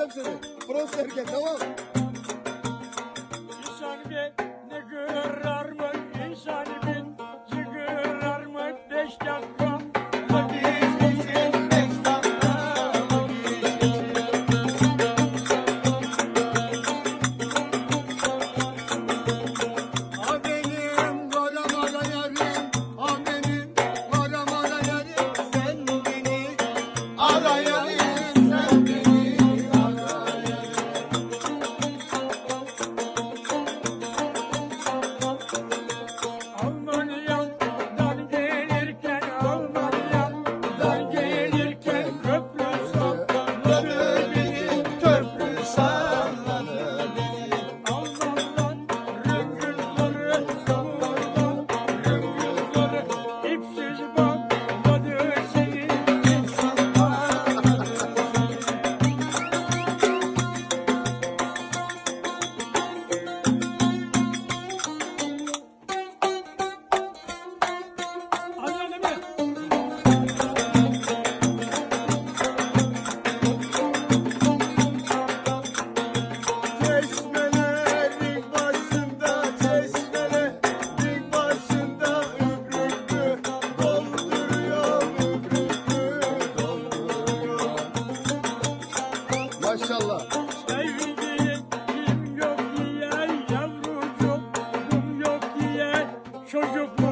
Öldüreceğim seni. Prosterken tamam. Bir saniye ne göre çocuk?